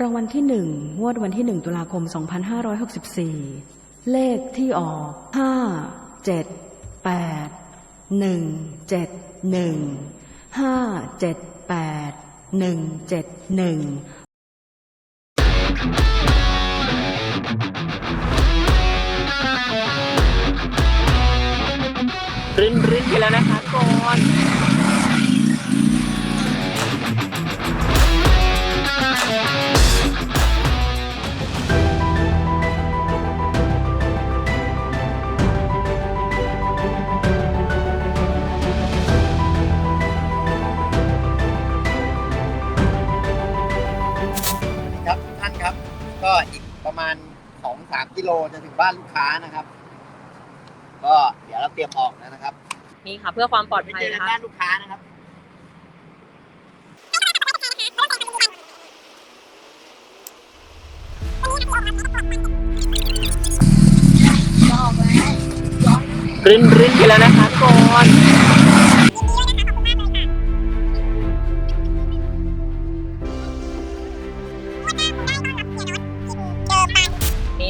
รางวัลที่หนึ่งงวดวันที่หนึ่งตุลาคม 2564 เลขที่ออกห้าเจ็ดแปดหนึ่งเจ็ดหนึ่งห้าเจ็ดแปดหนึ่งเจ็ดหนึ่งรินรินไปแล้วนะคะก่อน มาณสองสามกิโลจะถึงบ้านลูกค้านะครับ ก็เดี๋ยวเราเตรียมออกแล้วนะครับนี่ค่ะ เพื่อความปลอดไปภัยเจอกันนะคะ บ้านลูกค้านะครับ รินรินไปแล้วนะคะก่อน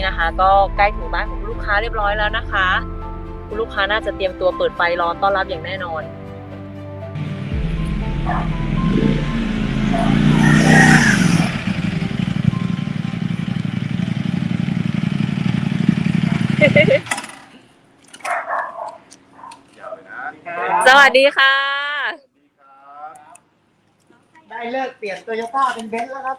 นี่นะคะ ก็ใกล้ถึงบ้านของคุณลูกค้าเรียบร้อยแล้วนะคะคุณลูกค้าน่าจะเตรียมตัวเปิดไฟรอต้อนรับอย่างแน่นอนสวัสดีค่ะ ได้เลิกเปลี่ยนโตโยต้าเป็นเบนซ์แล้วครับ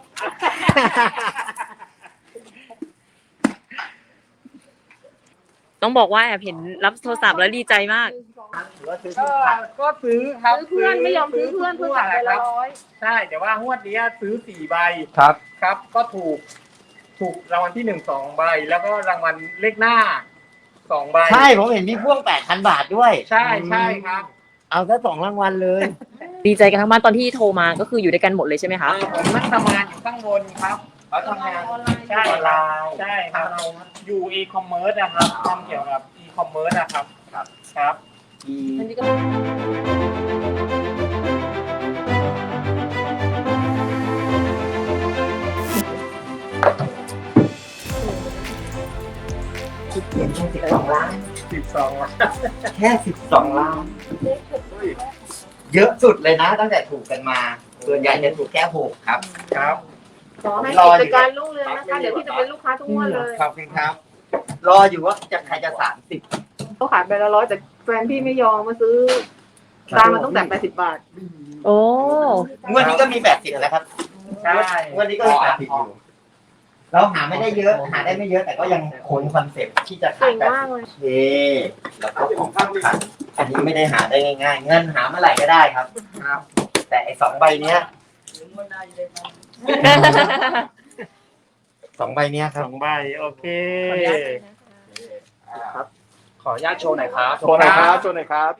ต้องบอกว่าแอบเห็นรับโทรศัพท์แล้วดีใจมากหรือว่าซื้อก็ที่พักก็ซื้อครับซื้อเพื่อนไม่ยอมซื้อเพื่อนเพื่อนจ่ายไปละร้อยใช่แต่ว่างวดนี้ซื้อสี่ใบครับครับ ก็ถูก ถูกรางวัลที่หนึ่งสองใบ แล้วก็รางวัลเลขหน้าสองใบใช่ผมเห็นมีพ่วงแปดพันบาทด้วยใช่ใช่ครับเอาซะสองรางวัลเลยดีใจกันทั้งบ้านตอนที่โทรมาก็คืออยู่ด้วยกันหมดเลยใช่ไหมคะเออผมนั่งทำงานอยู่ข้างบนครับ เขาทำงานใช่ออนไลน์ใช่ครับ อยู่อีคอมเมิร์ซนะครับทำเกี่ยวกับอีคอมเมิร์ซนะครับครับครับ อันนี้ก็คิดเพียงแค่สิบสองล้าน สิบสองแค่สิบสองล้าน เยอะสุดเลยนะ ตั้งแต่ถูกกันมา ส่วนใหญ่จะถูกแค่หกครับ ครับ ขอให้กิจการรุ่งเรืองนะคะ เดี๋ยวพี่จะเป็นลูกค้าทุกงวดเลยขอบคุณครับ รออยู่ว่าจะใครจะสามสิบเขาขายไปละร้อยแต่แฟนพี่ไม่ยอมมาซื้อตามมันต้องแต่แปดสิบบาทโอ้งวดนี้ก็มีแปดสิบแล้วครับใช่งวดนี้ก็มีแปดสิบอยู่เราหาไม่ได้เยอะหาได้ไม่เยอะแต่ก็ยังคงคอนเซ็ปต์ที่จะขายเก่งแบบมากเลยโอเคแล้วก็ของสำคัญอันนี้ไม่ได้หาได้ง่ายๆ เงินหาเมื่อไหร่ก็ได้ครับครับแต่ไอ้สองใบเนี้ย สองใบเนี้ยคสรับ องใบโอเค ครับ ขออนุญาตโชว์หน่อยครับโชว์หน่อยครับโชว์หน่อยครับ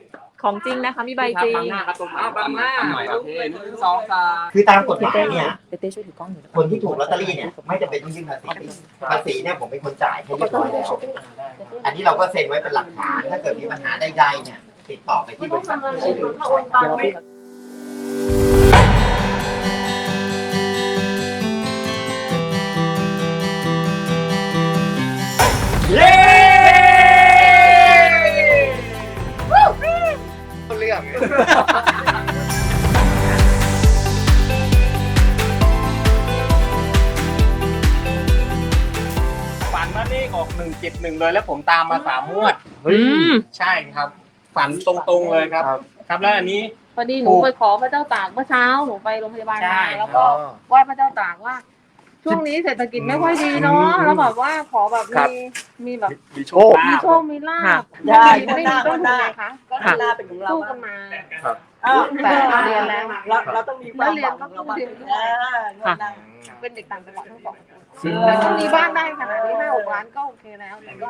ของจริงนะคะ มีใบจริงบังหน้าครับตรงนี้บังหน้าหน่อยโอเคหนึ่งสองสาม คือตามกฎหมายเนี่ย เต้เต้ช่วยถือกล้องหน่อยนะคนที่ถูกลอตเตอรี่เนี่ยไม่จำเป็นต้องยื่นภาษีภาษีเนี่ยผมเป็นคนจ่ายให้เรียบร้อยแล้ว อันนี้เราก็เซ็นไว้เป็นหลักฐาน ถ้าเกิดมีปัญหาใดๆเนี่ย ติดต่อไปที่บริษัทเดี๋ยวพี่เฝันว่าเลขออกหนึ่งเจ็ดหนึ่งเลยแล้วผมตามมาสามงวด อืมใช่ครับ ฝันตรงๆเลยครับ ครับแล้วอันนี้ พอดีหนูไปขอพระเจ้าตากเมื่อเช้าหนูไปโรงพยาบาลใช่ มาแล้วก็ไหว้พระเจ้าตากว่า ช่วงนี้เศรษฐกิจไม่ค่อยดีเนาะแล้วแบบว่าขอแบบครัมีบมีแบบมีโชค มีโชคมีลาค่ะภไม่มีไม่มีต้นทุนไงคะก็เวลาเป็นของเราสู้อะกันมาครับเออแต่เรียนแล้วเราเราต้องมีความหวังแล้วเรียนก็เราบ้างเรียนด้วยเออเงินนั่งเป็นเด็กต่างจังหวัดทั้งสองแต่ถ้ามีบ้านได้ขนาดนี้ห้าหกล้านก็โอเคแล้วแต่ก็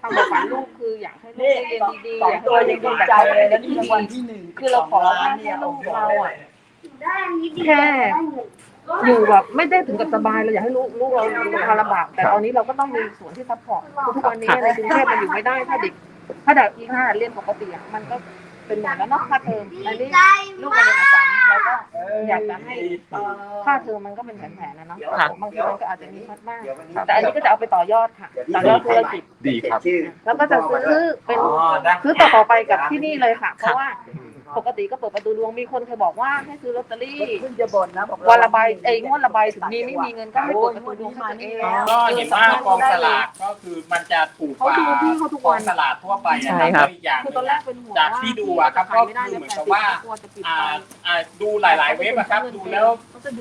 ทำแบบฝันลูกคืออยากให้ลูกนี่ได้เรียนดีๆสอองยากให้ตัวลูกยังเรียนดีแบบใจเลยแล้วนี่รางวัลที่หนึ่งคือเราขอล้าให้นเนี่ยลูโอ้กโหเราอะแค่ อยู่แบบไม่ได้ถึงกับสบายเราอยากให้ลูกลูกเรามีความลำบาก แต่ตอนนี้เราก็ต้องมีส่วนที่ซัพพอร์ตคือทุกวันนี้ในกรุงเทพมันอยู่ไม่ได้ถ้าเด็ก ถ้าเด็กอีกห้าเรียนปกติอะมันก็เป็นเหมือนแล้วเนาะค่าเทอมอันนี้ลูกมาเรียนอัสสัมแล้วก็อยากจะให้ค่าเทอมมันก็เป็นแผนๆนะเนาะค่ะ บางทีมันก็อาจจะมีพัดบ้างแต่อันนี้ก็จะเอาไปต่อยอดค่ะต่อยอดธุรกิจ ดีครับชื่อแล้วก็จะซื้อเป็นอ๋อได้ซื้อต่อๆไปกับที่นี่เลยค่ะ เพราะว่า ปกติก็เปิดประตูดวงมีคนเคยบอกว่าให้ซื้อลอตเตอรี่เพิ่งจะบ่นนะบอกวันละใบเอ้ยงวดละใบถึงมีไม่มีเงินก็ให้เปิดประตูดวงให้ตัวเองก็เห็นว่ากองสลากก็คือมันจะถูกกว่าเขาดูพี่เขาทุกวันกองสลากทั่วไปนะใช่คครัรับบอีกอย่างหคือนึ่งตอนแรกเป็นห่วงจากที่ดูอะครับก็คือเหมือนกับว่าอ่าอ่าดูหลาย ๆ เว็บอะครับดูแล้ว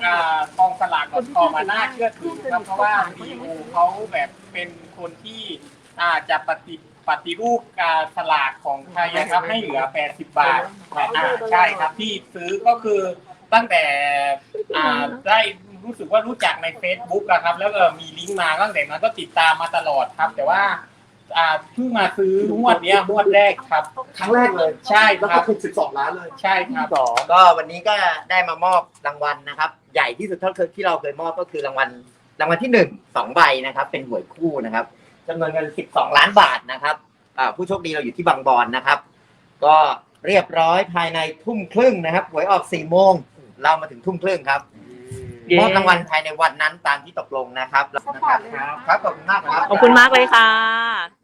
อ่ากองสลากก็พอมาน่าเชื่อถือครับเพราะว่าดีโอเขาแบบเป็นคนที่อาจะปฏิ ปฏิรูปการสลากของไทยอะครับให้เหลือ 80 บาทอ่าใช่ครับที่ซื้อก็คือตั้งแต่อ่าได้รู้สึกว่ารู้จักใน Facebook อะครับ แล้วก็มีลิงก์มาตั้งแต่นั้นก็ติดตามมาตลอดครับ แต่ว่าอ่าเพิ่งมาซื้องวดเนี้ยงวดแรกครับ ครั้งแรกเลยใช่แล้วครัก็บถูกสิบสองล้านเลย ใช่ครับก็วันนี้ก็ได้มามอบรางวัลนะครับ ใหญ่ที่สุดเท่าที่เราเคยมอบก็คือรางวัลรางวัลที่หนึ่งสองใบนะครับ เป็นหวยคู่นะครับ จำนวนเงินสิบสองล้านบาทนะครับอ่าผู้โชคดีเราอยู่ที่บางบอนนะครับ ก็เรียบร้อยภายในทุ่มครึ่งนะครับหวยออกสี่โมงเรามาถึงทุ่มครึ่งครับเย้มอบรางวัลภายในวันนั้นตามที่ตกลงนะครับนะครับครับขอบคุณมากครับ ขอบคุณมากเลยค่ะ